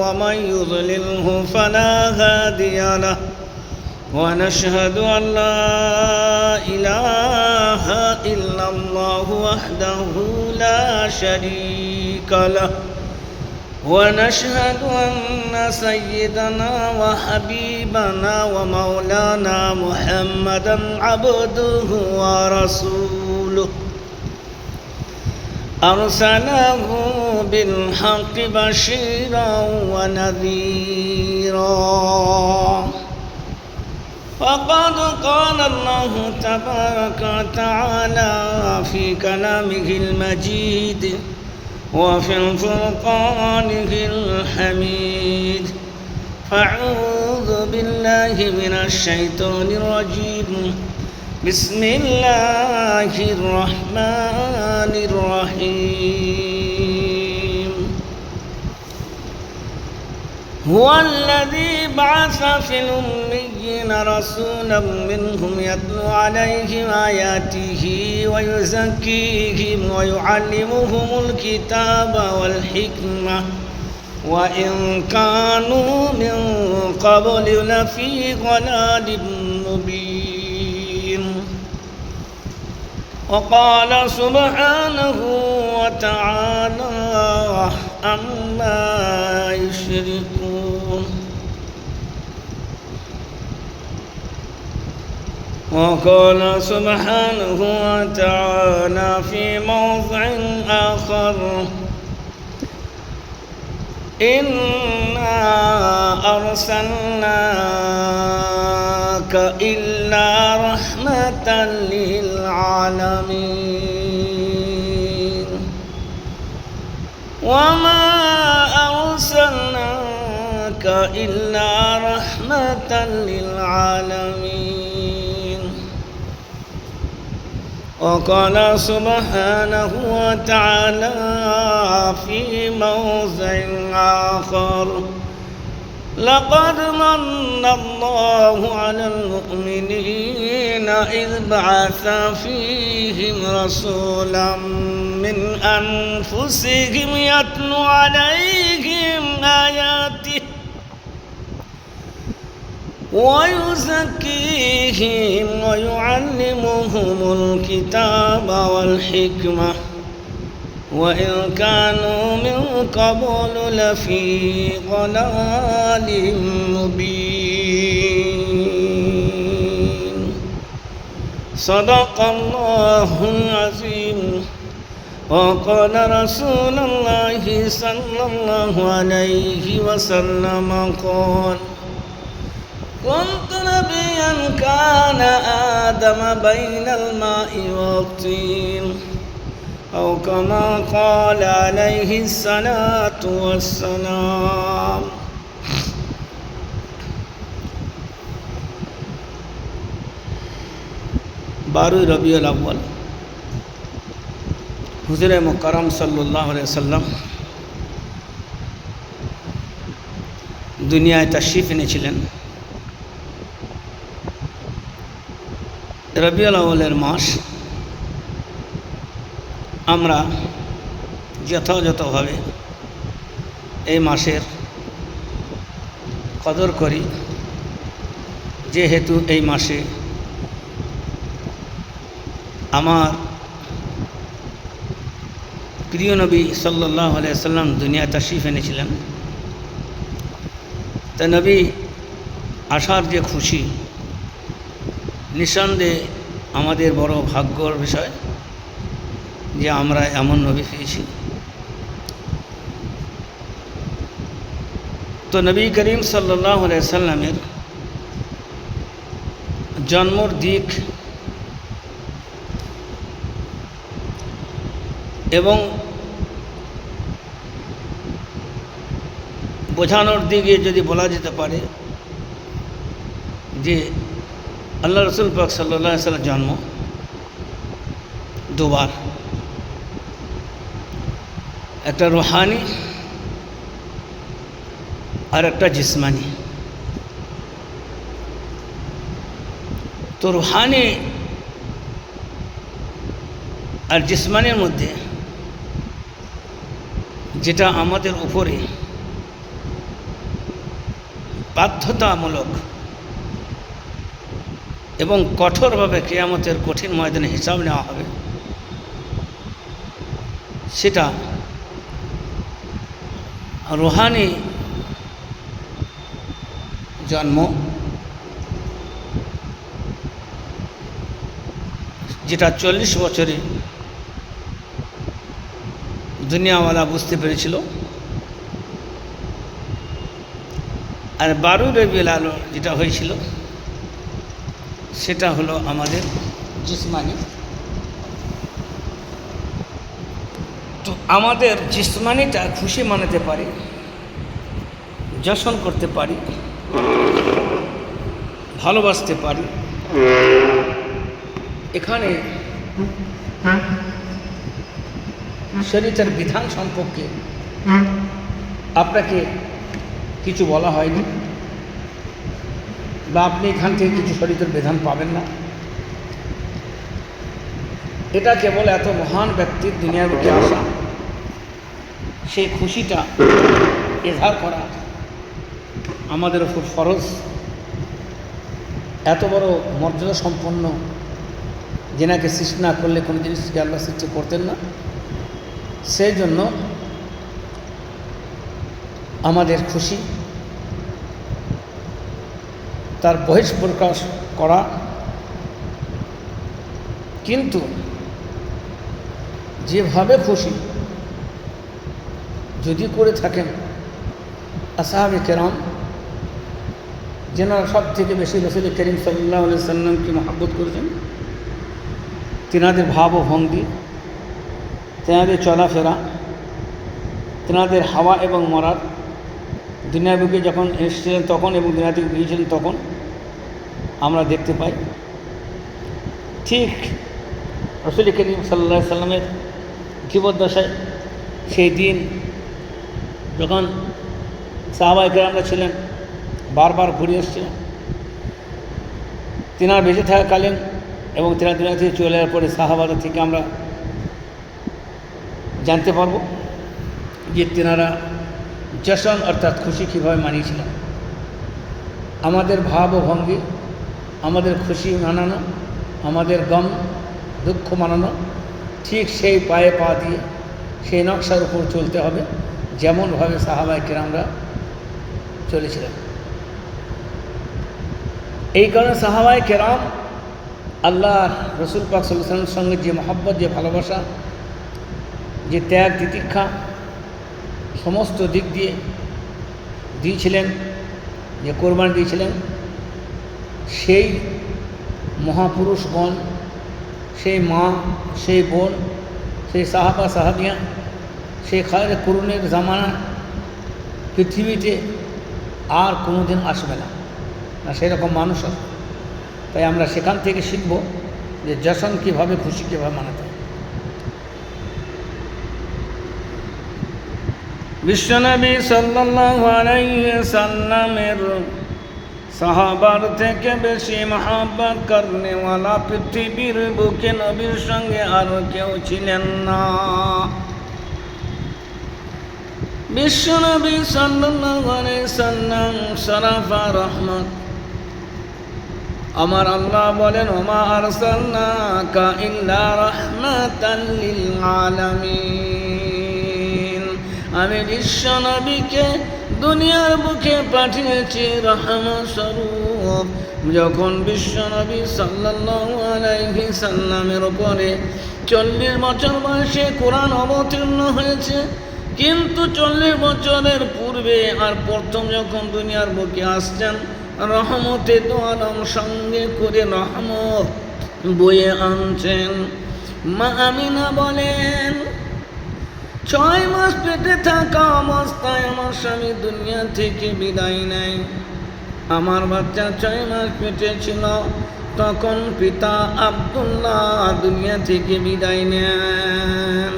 ومن يضلله فلا هادي له ونشهد أن لا إله إلا الله وحده لا شريك له ونشهد أن سيدنا وحبيبنا ومولانا محمدا عبده ورسوله. أرسله بالحق بشيرا ونذيرا. فقد قال الله تبارك وتعالى في كلامه المجيد وفي الفرقانه الحميد. فأعوذ بالله من الشيطان الرجيم. بسم الله الرحمن الرحيم. هو الذي بعث في الأميين رسولا منهم يتلو عليهم آياته ويزكيهم ويعلمهم الكتاب والحكمة. وإن كانوا من قبل لفي ضلال مبين. وقال سبحانه وتعالى عما يشركون وقال سبحانه وتعالى في موضع آخر إنا أرسلناك إلا رحمة للعالمين وما أرسلناك إلا رحمة للعالمين وقال سبحانه وتعالى في موضع آخر لقد من الله على المؤمنين إذ بعث فيهم رسولا من أنفسهم يتلو عليهم آياته ويزكيهم ويعلمهم الكتاب والحكمة. وإن كانوا من قبل لفي ضلال مبين. صدق الله العظيم. وقال رسول الله صلى الله عليه وسلم قال كنت نبيا كان آدم بين الماء والطين أو كما قال عليه الصلاة والسلام বারোই রবিউল আব্বাল হুজুরে মোকারম সাল্লাহ সাল্লাম দুনিয়ায় তাশিফ এনেছিলেন রবিউল আউ্লের মাস, আমরা যথাযথভাবে এই মাসের কদর করি, যেহেতু এই মাসে আমার প্রিয় নবী সাল্লাহ সাল্লাম দুনিয়া তাশিফ এনেছিলেন। তা নবী আসার যে খুশি নিঃসন্দেহে আমাদের বড় ভাগ্যর বিষয় যে আমরা এমন নবী পেয়েছি। তো নবী করিম সাল্লাহ সাল্লামের জন্মর দিক এবং বোঝানোর দিকে যদি বলা যেতে পারে যে আল্লাহ রসুল পাক সাল্লাহ সাল্লাম জন্ম দুবার। একটা রুহানি আর একটা জিসমানি। তো রুহানি আর জিসমানের মধ্যে যেটা আমাদের উপরে বাধ্যতামূলক এবং কঠোরভাবে কেয়ামতের কঠিন ময়দানে হিসাব নেওয়া হবে। সেটা রুহানি জন্ম যেটা চল্লিশ বছরে দুনিয়াওয়ালা বুঝতে পেরেছিল। আর বারো রবিউল আলো যেটা হয়েছিল সেটা হলো আমাদের জিসমানি। তো আমাদের জিসমানিটা খুশি মানাতে পারি, যশন করতে পারি, ভালোবাসতে পারি। এখানে শরীরের বিধান সম্পর্কে আপনাকে কিছু বলা হয়নি। বা আপনি এখান থেকে কিছু শরীরের বিধান পাবেন না। এটা কেবল এত মহান ব্যক্তির দুনিয়ার বুকে আসা সেই খুশিটা এধার করা আমাদের ওপর ফরজ। এত বড় মর্যাদা সম্পন্ন যেনাকে সৃষ্টি না করলে কোনো জিনিসকে আল্লাহ সৃষ্টি করতেন না। সেই জন্য আমাদের খুশি তার বহিষ্প্রকাশ করা। কিন্তু যেভাবে খুশি যদি করে থাকেন, আসাহাবে কেরাম, যেনারা সব থেকে বেশি রসুল করিম সাল্লাহ আলি সাল্লামকে মহাব্বত করেছেন, তেনাদের ভাব ও ভঙ্গি, তেনাদের চলাফেরা, তেনাদের হাওয়া এবং মরার দুনিয়া যখন এসেছিলেন তখন এবং দুনিয়া থেকে গিয়েছিলেন তখন আমরা দেখতে পাই। ঠিক রসুল করিম সাল্লা সাল্লামের জীবদ্দশায় সেই দিন যখন সাহাবাই গ্রামরা ছিলেন, বারবার ঘুরে এসছিলেন। তেনার বেঁচে থাকাকালীন এবং তেনার দুনিয়া থেকে চলে যাওয়ার পরে সাহাবাদা থেকে আমরা জানতে পারব যে তেনারা জশন অর্থাৎ খুশি কীভাবে মানিয়েছিলেন। আমাদের ভাব ও ভঙ্গি আমাদের খুশি মানানো, আমাদের গম দুঃখ মানানো, ঠিক সেই পায়ে পা দিয়ে সেই নকশার উপর চলতে হবে, যেমনভাবে সাহাবাই কেরামরা চলেছিলেন। এই কারণে সাহাবাই কেরাম আল্লাহ রসুল পাক সাল্লামের সঙ্গে যে মহব্বত, যে ভালোবাসা, যে ত্যাগ, তিতিক্ষা, সমস্ত দিক দিয়ে দিয়েছিলেন, যে কোরবানি দিয়েছিলেন সেই মহাপুরুষগণ, সেই মা, সেই বোন, সেই সাহাবা সাহাবিয়া, সেই খায়ের করুণের জামানা, পৃথিবীতে আর কোনো দিন আসবে না। না সেরকম মানুষ আসবে তাই আমরা সেখান থেকে শিখব যে যশন কীভাবে খুশি, কীভাবে মানাতে বিশ্বনবী সাল্লাল্লাহু আলাইহি সাল্লামের সাহাবার থেকে বেশি মহাব্বত করনেওয়ালা পৃথিবীর বুকে নবীর সঙ্গে আর কেউ ছিলেন না। বিশ্বনবী সাল্লাম শরাফা রহমত। আমার আল্লাহ বলেন, ওমা আরসালনাকা ইল্লা রাহমাতাল লিল আলামিন। আমি বিশ্ব নবীকে দুনিয়ার বুকে পাঠিয়েছে রহমত স্বরূপ। যখন বিশ্ব নবী সাল্লাল্লাহু আলাইহি সাল্লামের ওপরে চল্লিশ বছর বয়সে কোরআন অবতীর্ণ হয়েছে, কিন্তু চল্লিশ বছরের পূর্বে আর প্রথম যখন দুনিয়ার বুকে আসছেন, রহমতে তো আলম সঙ্গে করে রহমত বয়ে আনছেন। মা আমিনা বলেন ছয় মাস পেটে থাকা অবস্থায় আমার স্বামী দুনিয়া থেকে বিদায় নেয়। আমার বাচ্চা ছয় মাস পেটে ছিল, তখন পিতা আব্দুল্লাহ দুনিয়া থেকে বিদায় নেন।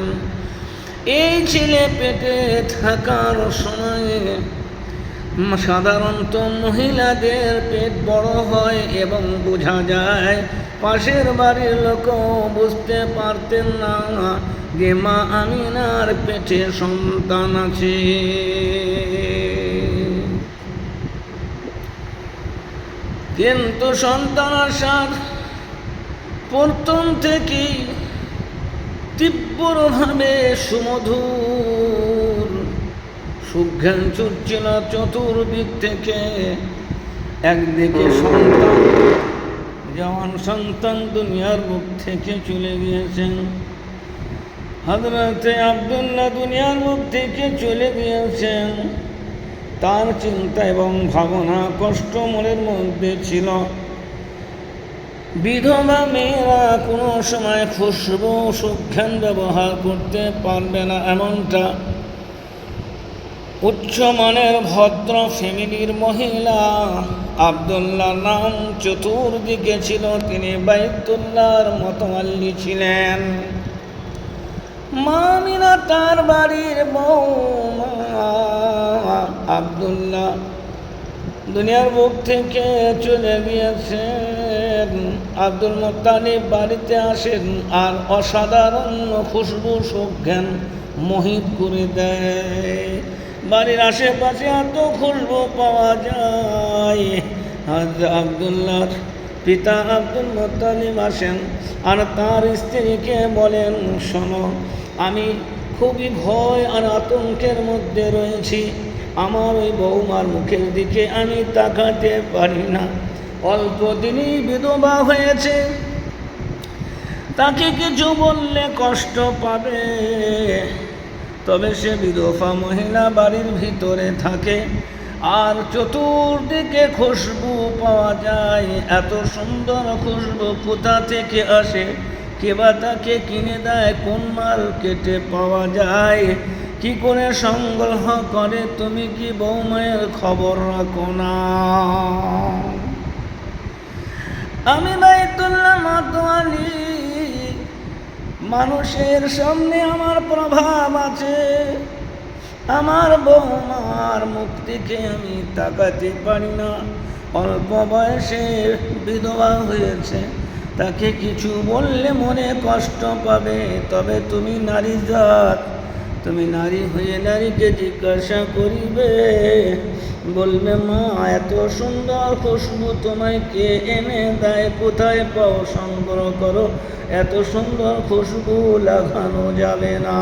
এই ছেলে পেটে থাকার সময়ে সাধারণত মহিলাদের পেট বড় হয় এবং বোঝা যায় পাশের বাড়ির লোকও বুঝতে পারতেন না যে মা আমিনার পেটে সন্তান আছে। কিন্তু সন্তান আসার প্রথম থেকেই তীব্রভাবে সুমধুর সুজ্ঞান চুরছিল চতুর্দিক থেকে। একদিকে সন্তান, জওয়ান সন্তান দুনিয়ার মুখ থেকে চলে গিয়েছেন। হজরতে আবদুল্লাহ দুনিয়ার মুখ থেকে চলে গিয়েছেন? তার চিন্তা এবং ভাবনা কষ্ট মনের মধ্যে ছিল। বিধবা মেয়েরা কোনো সময় খুশবু সুখ্যান ব্যবহার করতে পারবে না এমনটা। উচ্চমানের ভদ্র ফ্যামিলির মহিলা আবদুল্লাহ নাম চতুর্দিকে ছিল। তিনি বাইতুল্লাহর মতোয়াল্লি ছিলেন। মামিনা তার বাড়ির বউ আবদুল্লাহ দুনিয়ার বুক থেকে চলে গিয়েছেন। আব্দুল মোত্তালিব বাড়িতে আসেন আর অসাধারণ খুশবু সুজ্ঞান মোহিত করে দেয়। বাড়ির আশেপাশে এত খুশবু পাওয়া যায়। আবদুল্লাহ পিতা আব্দুল মোত্তালিব আসেন আর তার স্ত্রীকে বলেন, শোনো আমি খুবই ভয় আর আতঙ্কের মধ্যে রয়েছি। আমার ওই বৌমার মুখের দিকে আমি তাকাতে পারি না। অল্প দিনই বিধবা হয়েছে। তাকে কিছু বললে কষ্ট পাবে। তবে সে বিধবা মহিলা বাড়ির ভিতরে থাকে। আর চতুর্দিকে খুশবু পাওয়া যায়। এত সুন্দর খুশবু কোথা থেকে আসে? কেবা তাকে কিনে দেয়, কোন মাল কেটে পাওয়া যায়? কি করে সংগ্রহ করে, তুমি কি বৌমায়ের খবর রাখো না? আমি বাইতুল্লাহ মাতোয়ালি, মানুষের সামনে আমার প্রভাব আছে। আমার বৌমার মুক্তিকে আমি তাকাতে পারি না। অল্প বয়সে বিধবা হয়েছে। তাকে কিছু বললে মনে কষ্ট পাবে। তবে তুমি নারী জাত, তুমি নারী হয়ে নারীকে জিজ্ঞাসা করিবে। বলবে, মা, এত সুন্দর খুশবু তোমায় কে এনে দেয়? কোথায় পাও? সংগ্রহ করো। এত সুন্দর খুশবু লাগানো যাবে না।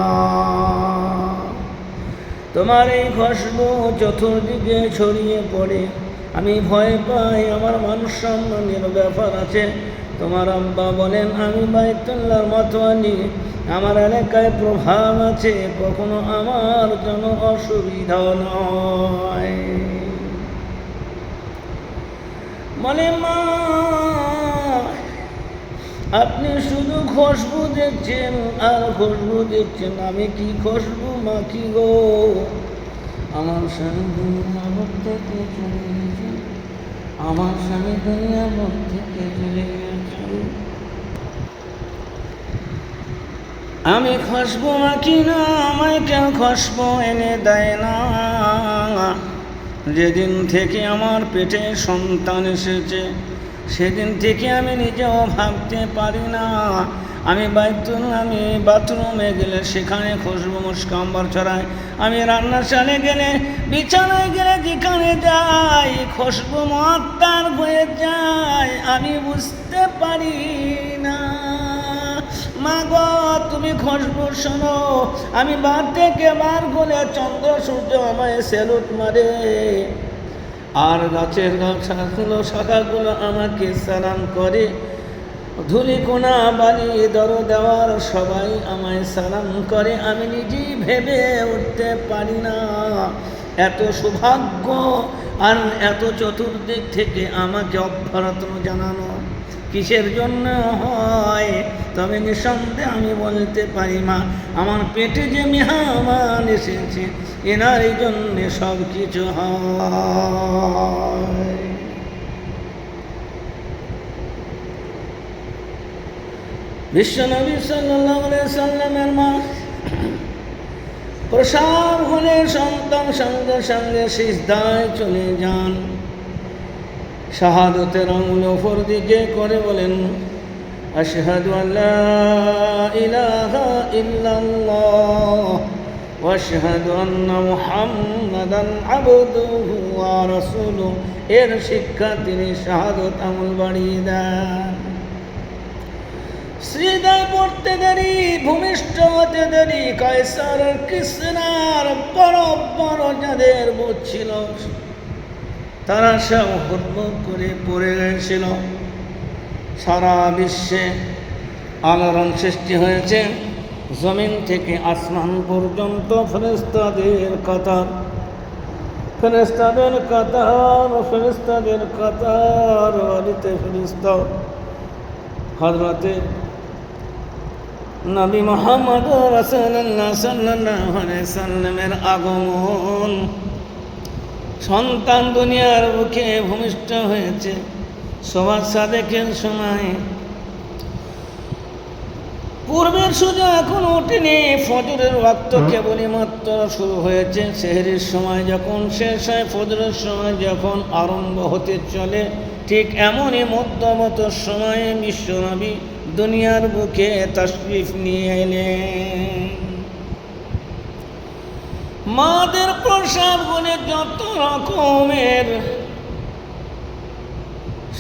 তোমার এই খুশবু চতুর্দিকে ছড়িয়ে পড়ে। আমি ভয় পাই, আমার মানুষ সম্মানের ব্যাপার আছে। তোমার আব্বা বলেন, আমি বাইতুল্লাহর মতোয়ালি আমার এলাকায় প্রভাব আছে, কখনো আমার জন্য অসুবিধা নয়। বলে, মা, আপনি শুধু খুশবু দেখছেন আর খুশবু দেখছেন, আমি কি খুশবু মাখি গো? আমার গেছে আমার স্বামী দুনিয়ার মধ্যে আমি খসবো মাখি না, আমায় কেউ খসব এনে দেয় না। যেদিন থেকে আমার পেটে সন্তান এসেছে, সেদিন থেকে আমি নিজেও ভাবতে পারি না। আমি বাইতুল আমি বাথরুমে গেলে সেখানে খুশবু মুস্কাম্বর ছড়ায়। আমি রান্নাশালে গেলে, বিছানায় গেলে যেখানে যাই, খুশবু মত্তার হয়ে যায়। আমি বুঝতে পারি না। মা গো, তুমি খুশবু শোনো। আমি বার থেকে বার করে চন্দ্র সূর্য আমায় স্যালুট মারে। আর গাছের গাছাগুলো শাখাগুলো আমাকে সালাম করে। ধুলি কোনা বালি দর দেওয়ার সবাই আমায় সালাম করে, আমি নিজেই ভেবে উঠতে পারি না। এত সৌভাগ্য আর এত চতুর্দিক থেকে আমাকে অভ্যর্থনা জানানো কিসের জন্য হয়? তবে নিঃসন্দেহে আমি বলতে পারি মা, আমার পেটে যে মেহমান এসেছে, এনারই জন্যে সব কিছু হয়। বিশ্বনবী সাল্লাহ সাল্লামের মা প্রসাব হলে সন্তান সঙ্গে সঙ্গে সিজদায় চলে যান। শাহাদতের আঙুল ওপর দিকে করে বলেন, আশহাদু আল্লাহ ইলাহা ইল্লাল্লাহ আন্না মুহাম্মাদান আবদুহু ওয়া রাসূলুহু। এর শিক্ষা তিনি শাহাদত আঙুল বাড়িয়ে দেন। শ্রীদায় পড়তে দেরি, ভূমিষ্ঠ হতে দেরি, কায়সার কৃষ্ণার বড় যাদের বোধ ছিল তারা সব হুটমুট করে পড়ে গেছিল। সারা বিশ্বে আলোড়ন সৃষ্টি হয়েছে। জমিন থেকে আসমান পর্যন্ত ফেরেস্তাদের কাতার ফেরেস্তাদের কাতার ফেরেস্তাদের কাতার বাড়িতে ফেরিস্তা নবী মোহাম্মদ রসুল্লাহ সাল্লাহ সাল্লামের আগমন। সন্তান দুনিয়ার বুকে ভূমিষ্ঠ হয়েছে। সমাজ সাদেকের সময়। পূর্বের সূর্য এখন ওঠেনি ফজরের রক্ত কেবলই মাত্র শুরু হয়েছে। সেহরির সময় যখন শেষ হয়, ফজরের সময় যখন আরম্ভ হতে চলে, ঠিক এমনই মধ্যমত সময়ে বিশ্বনবী দুনিয়ার বুকে তশরিফ নিয়ে এলেন মাদের প্রসাব বলে যত রকমের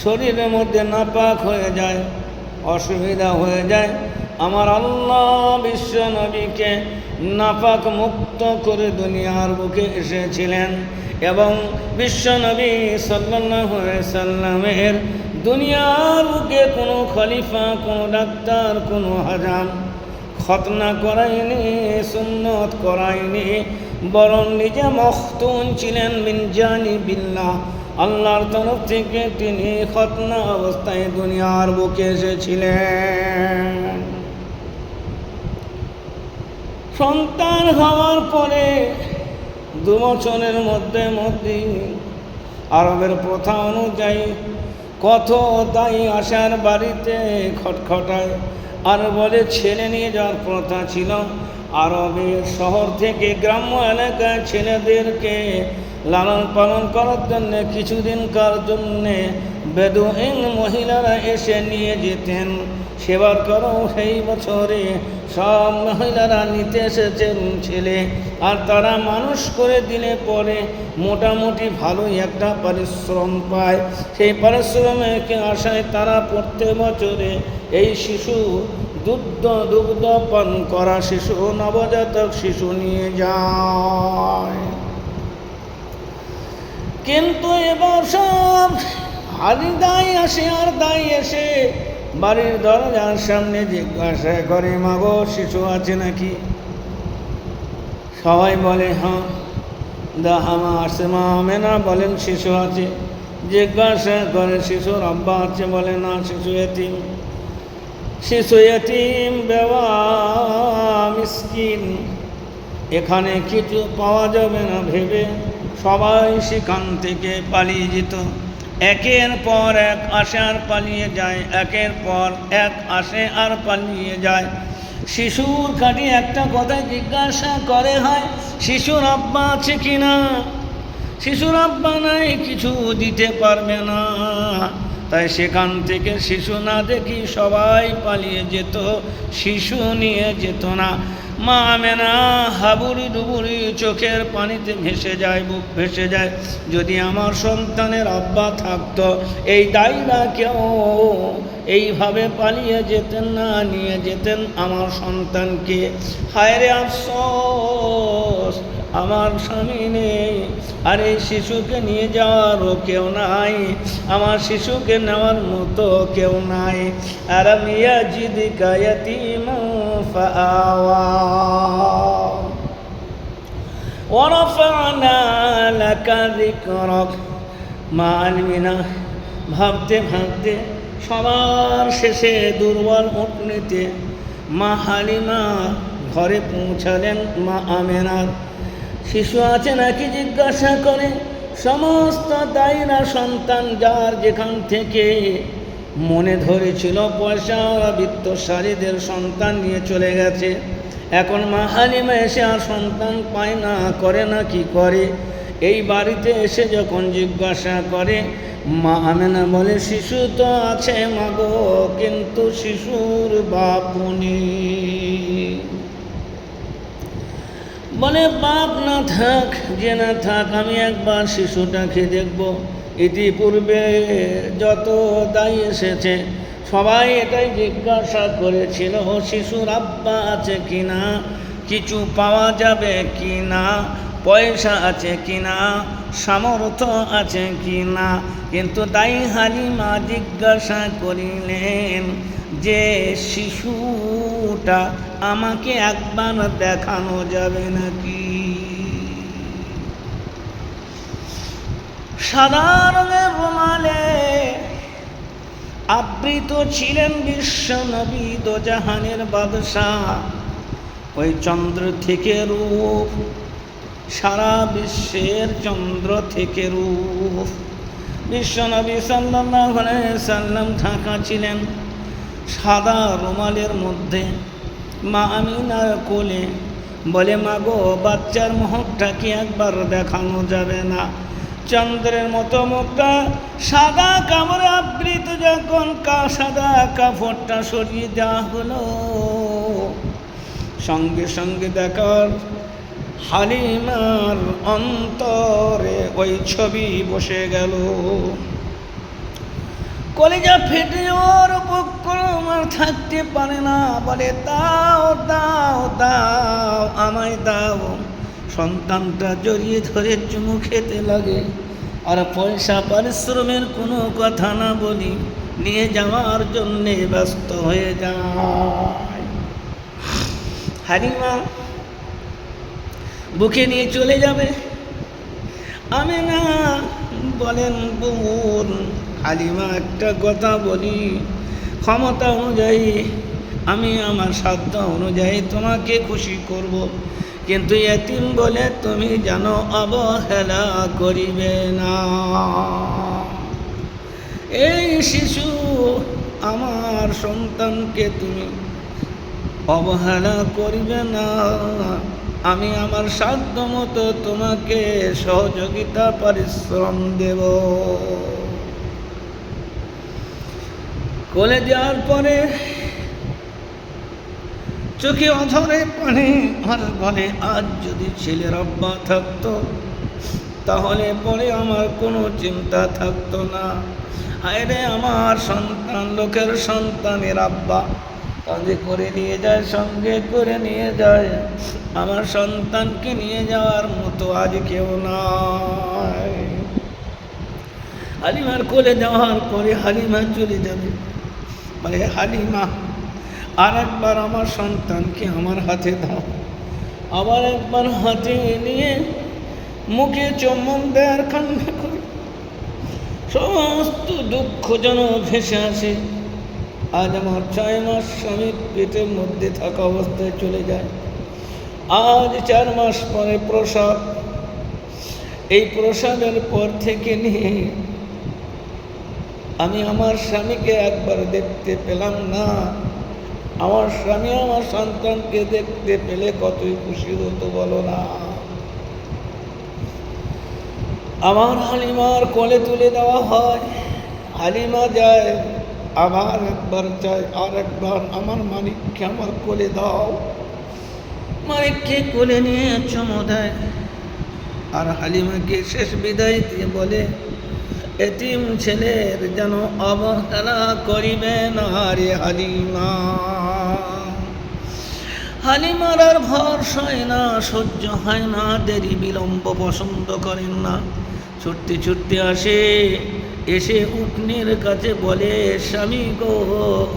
শরীরের মধ্যে নাপাক হয়ে যায়, অসুবিধা হয়ে যায়, আমার আল্লাহ বিশ্ব নবীকে নাপাক মুক্ত করে দুনিয়ার বুকে এসেছিলেন এবং বিশ্ব নবী সাল্লাহ সাল্লামের দুনিয়ার বুকে কোনো খলিফা, কোনো ডাক্তার, কোনো হাজাম খতনা করায়নি, সুন্নত করায়নি, বরং নিজে মখতুন ছিলেন মিনজানি বিল্লাহ আল্লাহর তরফ থেকে তিনি খতনা অবস্থায় দুনিয়ার বুকে এসেছিলেন। সন্তান হওয়ার পরে দু বছরের মধ্যে মধ্যে আরবের প্রথা অনুযায়ী কত তাই আসার বাড়িতে খটখটায়। আর বলে, ছেলে নিয়ে যাওয়ার প্রথা ছিল। আরবের শহর থেকে গ্রাম্য এলাকায় ছেলেদেরকে লালন পালন করার জন্য কিছুদিনকার জন্যে বেদুইন মহিলারা এসে নিয়ে যেতেন। সেবার করো সেই বছরে। সব মহিলারা নিতে এসেছেন ছেলে। আর তারা মানুষ করে দিলে পরে মোটামুটি ভালোই একটা পরিশ্রম পায়। সেই পরিশ্রমের আশায় তারা প্রত্যেক বছরে এই শিশু দুগ্ধ দুগ্ধ পান করা শিশু, নবজাতক শিশু নিয়ে যায়। কিন্তু এবার সব হালি দায় আসে আর দায় এসে বাড়ির দরজার সামনে জিজ্ঞাসা করে, মাগো, শিশু আছে নাকি? সবাই বলে হ্যাঁ। দাহামা আসে মা, মেনা? বলেন, শিশু আছে। জিজ্ঞাসা করে শিশুর আব্বা আছে? বলে, না, শিশু এতিম। শিশু এতিম, বেওয়া, মিসকিন। এখানে কিছু পাওয়া যাবে না ভেবে সবাই সেখান থেকে পালিয়ে যেত। একের পর এক আসে আর পালিয়ে যায়, একের পর এক আসে আর পালিয়ে যায়। শিশুর কাটি একটা কথা জিজ্ঞাসা করে হয়, শিশুর আব্বা আছে কি না? শিশুর আব্বা নাই, কিছু দিতে পারবে না। তাই সেখান থেকে শিশু না দেখি সবাই পালিয়ে যেত, শিশু নিয়ে যেত না। মা মেনা হাবুড়ি ডুবুরি চোখের পানিতে ভেসে যায়, বুক ভেসে যায়। যদি আমার সন্তানের আব্বা থাকতো, এই দায়রা কেউ এইভাবে পালিয়ে যেতেন না, নিয়ে যেতেন আমার সন্তানকে। হায় রে আফসোস, আমার স্বামী নেই। আর এই শিশুকে নিয়ে যাওয়ারও কেউ নাই। আমার শিশুকে নেওয়ার মতো কেউ নাই। আর মিয়া ইয়াতীমা ফাআওয়া ورفعنا لك ذكرك মা আলমিনা ভাবতে ভাবতে সবার শেষে দুর্বল উঠনিতে মা হালিমা ঘরে পৌঁছালেন মা আমেনার শিশু আছে নাকি জিজ্ঞাসা করে সমস্ত দায়রা সন্তান যার যেখান থেকে মনে ধরেছিল পয়সা ওরা বিত্তশালীদের সন্তান নিয়ে চলে গেছে। এখন মা হালিমা এসে আর সন্তান পায় না, করে না, কি করে? এই বাড়িতে এসে যখন জিজ্ঞাসা করে, মা আমেনা বলে, শিশু তো আছে মাগো কিন্তু শিশুর বাপুনি বলে, বাপ না থাক, যে না থাক, আমি একবার শিশুটাকে দেখব। ইতিপূর্বে যত দায়ী এসেছে, সবাই এটাই জিজ্ঞাসা করেছিল শিশুর আব্বা আছে কি না কিছু পাওয়া যাবে কি না পয়সা আছে কি না সামর্থ্য আছে কি না কিন্তু দায়ী হালিমা জিজ্ঞাসা করিলেন, যে শিশুটা আমাকে একবার দেখানো যাবে নাকি? সাদা রঙের রুমালে আবৃত ছিলেন বিশ্ব নবী দোজাহানের বাদশাহ। ওই চন্দ্র থেকে রূপ, সারা বিশ্বের চন্দ্র থেকে রূপ। বিশ্বনবী সাল্লাহ সাল্লাম ঢাকা ছিলেন সাদা রুমালের মধ্যে। মা আমিনার কোলে বলে মা গো বাচ্চার মহকটা কি একবার দেখানো যাবে না। চন্দ্রের মতো মুখটা সাদা কামড়ে আবৃত যখন কা, সাদা কাপড়টা সরিয়ে দেওয়া হলো। সঙ্গে সঙ্গে দেখার হালিমার অন্তরে ওই ছবি বসে গেল। কলেজা ফেটে ওর উপক্রম আর থাকতে পারে না, বলে, দাও দাও দাও, আমায় দাও। সন্তানটা জড়িয়ে ধরে চুমু খেতে লাগে। আর পয়সা পারিশ্রমের কোনো কথা না বলি, নিয়ে যাওয়ার জন্যে ব্যস্ত হয়ে যায়। হারিমা বুকে নিয়ে চলে যাবে। আমি না, বলেন বোন হালিমা একটা কথা বলি। ক্ষমতা অনুযায়ী আমি আমার সাধ্য অনুযায়ী তোমাকে খুশি করব। কিন্তু এতিম বলে তুমি জানো অবহেলা করিবে না। এই শিশু আমার সন্তানকে তুমি অবহেলা করিবে না। আমি আমার সাধ্য মতো তোমাকে সহযোগিতা, পরিশ্রম দেব। কোলে যাওয়ার পরে চোখে অধরে পানি আর বলে, আজ যদি ছেলের আব্বা থাকতো, তাহলে পরে আমার কোনো চিন্তা থাকতো না। আরে আমার সন্তান, লোকের সন্তানের আব্বা। কাঁধে করে নিয়ে যায়, সঙ্গে করে নিয়ে যায়। আমার সন্তানকে নিয়ে যাওয়ার মতো আজ কেউ নয় হালিমার কোলে যাওয়ার পরে হালিমা চলে যাবে। বলে, হালিমা আর একবার আমার সন্তানকে আমার হাতে দাও। আবার একবার হাতে নিয়ে মুখে চুম্বন দেওয়ার কান্না করে। সমস্ত দুঃখ যেন ভেসে আসে। আজ আমার ছয় মাস স্বামীর পেটের মধ্যে থাকা অবস্থায় চলে যায়। আজ চার মাস পরে প্রসাদ। এই প্রসাদের পর থেকে নিয়ে আমি আমার স্বামীকে একবার দেখতে পেলাম না। আমার স্বামী আমার সন্তানকে দেখতে পেলে কতই খুশি হতো বলো না। আমার হালিমার কোলে তুলে দেওয়া হয়। হালিমা যায় আবার একবার চাই আর একবার আমার মালিককে আমার কোলে দাও। মালিককে কোলে নিয়ে চমো দেয়। আর হালিমাকে শেষ বিদায় দিয়ে বলে এতিম ছেলের যেন অবহেলা করিবে না রে হালিমা। হালিমার আর ভর হয় না, সহ্য হয় না, দেরি বিলম্ব পছন্দ করেন না। ছুটতে ছুটতে আসে, এসে উঠনির কাছে বলে, স্বামী গো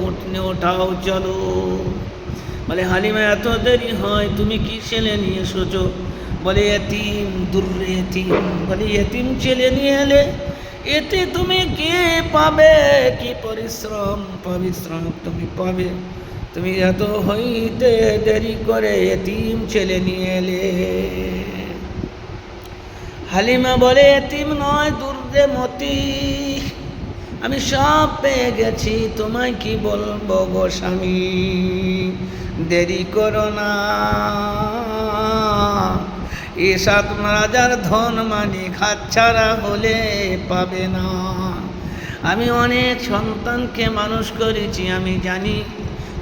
উঠনে ওঠাও, চলো। বলে, হালিমা, এত দেরি হয়, তুমি কি ছেলে নিয়ে এসেছ? বলে, এতিম দূরে এতিম। বলে, এতিম ছেলে নিয়ে এলে এতে তুমি কি পাবে? কি পরিশ্রম? পরিশ্রম তুমি পাবে। তুমি এত হইতে দেরি করে এতিম ছেলে নিয়ে এলে। হালিমা বলে, এতিম নয়, দুর্দে মতি আমি সব পেয়ে গেছি, তোমায় কি বলব গো স্বামী? দেরি করো না। এ সাত রাজার ধন মানি খাচ্ছাড়া হলে পাবে না। আমি অনেক সন্তানকে মানুষ করেছি, আমি জানি।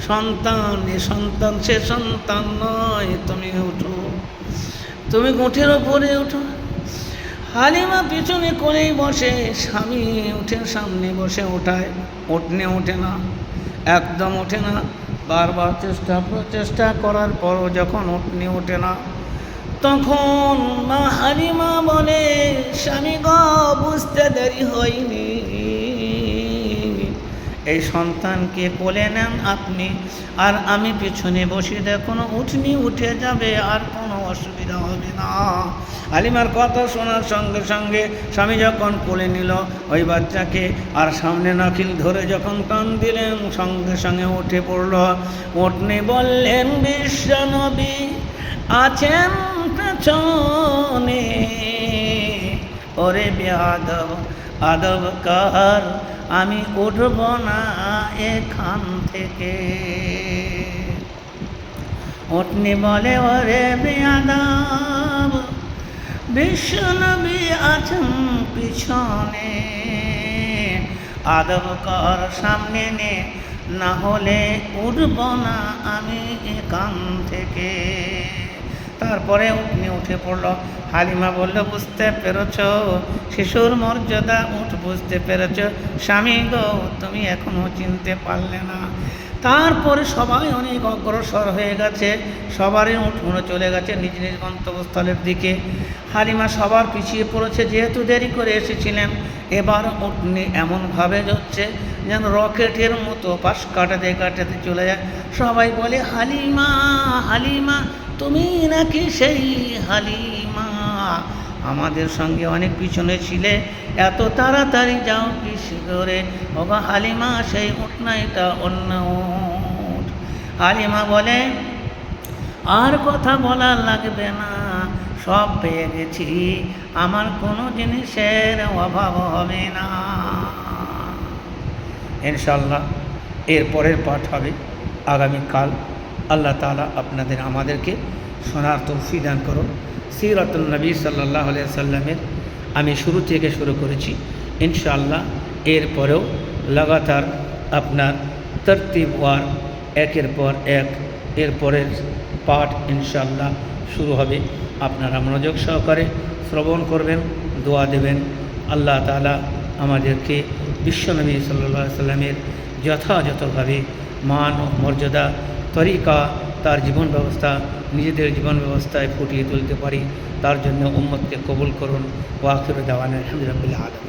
সন্তান এ সন্তান, সে সন্তান নয়, তুমি উঠো। তুমি গোঠের ওপরে উঠো। হালিমা পিছনে করেই বসে, স্বামী উঠে সামনে বসে ওঠায়। ওঠনে ওঠে না, একদম ওঠে না। বারবার চেষ্টা, প্রচেষ্টা করার পরও যখন উঠনে ওঠে না তখন মা হালিমা বলে, স্বামী গ, বুঝতে দেরি হয়নি। এই সন্তানকে কোলে নেন আপনি, আর আমি পিছনে বসে দেখুন, উঠনি উঠে যাবে, আর কোনো অসুবিধা হবে না। আলিমার কথা শোনার সঙ্গে সঙ্গে স্বামী যখন কোলে নিল, ওই বাচ্চাকে আর সামনে নাকিল ধরে যখন টান দিলেন, সঙ্গে সঙ্গে উঠে পড়ল। উঠনি বললেন, বিশ্বনবী আছেন পেছনে ওরে বেয়াদব, আদব কার আমি উঠব না এখান থেকে। উঠনি বলে, ওরে বেয়াদব বিশ্বনবী আছেন পিছনে। আদব কর সামনে নে, না হলে উঠব না আমি এখান থেকে। তারপরে উঠনি উঠে পড়ল। হালিমা বলল, বুঝতে পেরেছ, শিশুর মর্যাদা উঠ বুঝতে পেরেছ। স্বামী গো, তুমি এখনও চিনতে পারলে না। তারপরে সবাই অনেক অগ্রসর হয়ে গেছে। সবারই উঠগুলো চলে গেছে নিজ নিজ গন্তব্যস্থলের দিকে। হালিমা সবার পিছিয়ে পড়েছে, যেহেতু দেরি করে এসেছিলেন। এবার উঠনি এমনভাবে যাচ্ছে যেন রকেটের মতো পাশ কাটাতে কাটাতে চলে যায়। সবাই বলে, হালিমা হালিমা তুমি নাকি সেই হালিমা? আমাদের সঙ্গে অনেক পিছনে ছিলে, এত তাড়াতাড়ি যাও কি করে? ওগা হালিমা, সেই উঠ না অন্য হালিমা বলে, আর কথা বলার লাগবে না, সব পেয়ে গেছি। আমার কোনো জিনিসের অভাব হবে না। ইনশাল্লাহ এরপরের পাঠ হবে আগামীকাল। আল্লাহ তালা আপনাদের আমাদেরকে শোনার তৌফি দান করুন। সিরাতুল নবী সাল্লাহ সাল্লামের আমি শুরু থেকে শুরু করেছি। ইনশাআল্লাহ এরপরেও লাগাতার আপনার তরতিব ওয়ার একের পর এক, এরপরের পাঠ ইনশাআল্লাহ শুরু হবে। আপনারা মনোযোগ সহকারে শ্রবণ করবেন, দোয়া দেবেন। আল্লাহ তালা আমাদেরকে বিশ্বনবী সাল্লাহ সাল্লামের যথাযথভাবে মান ও মর্যাদা তরিকা তার জীবন ব্যবস্থা, নিজেদের জীবন ব্যবস্থায় ফুটিয়ে তুলতে পারি, তার জন্য উম্মতকে কবুল করুন ওয়াকির দেওয়ানের আলহামদুলিল্লাহ আলম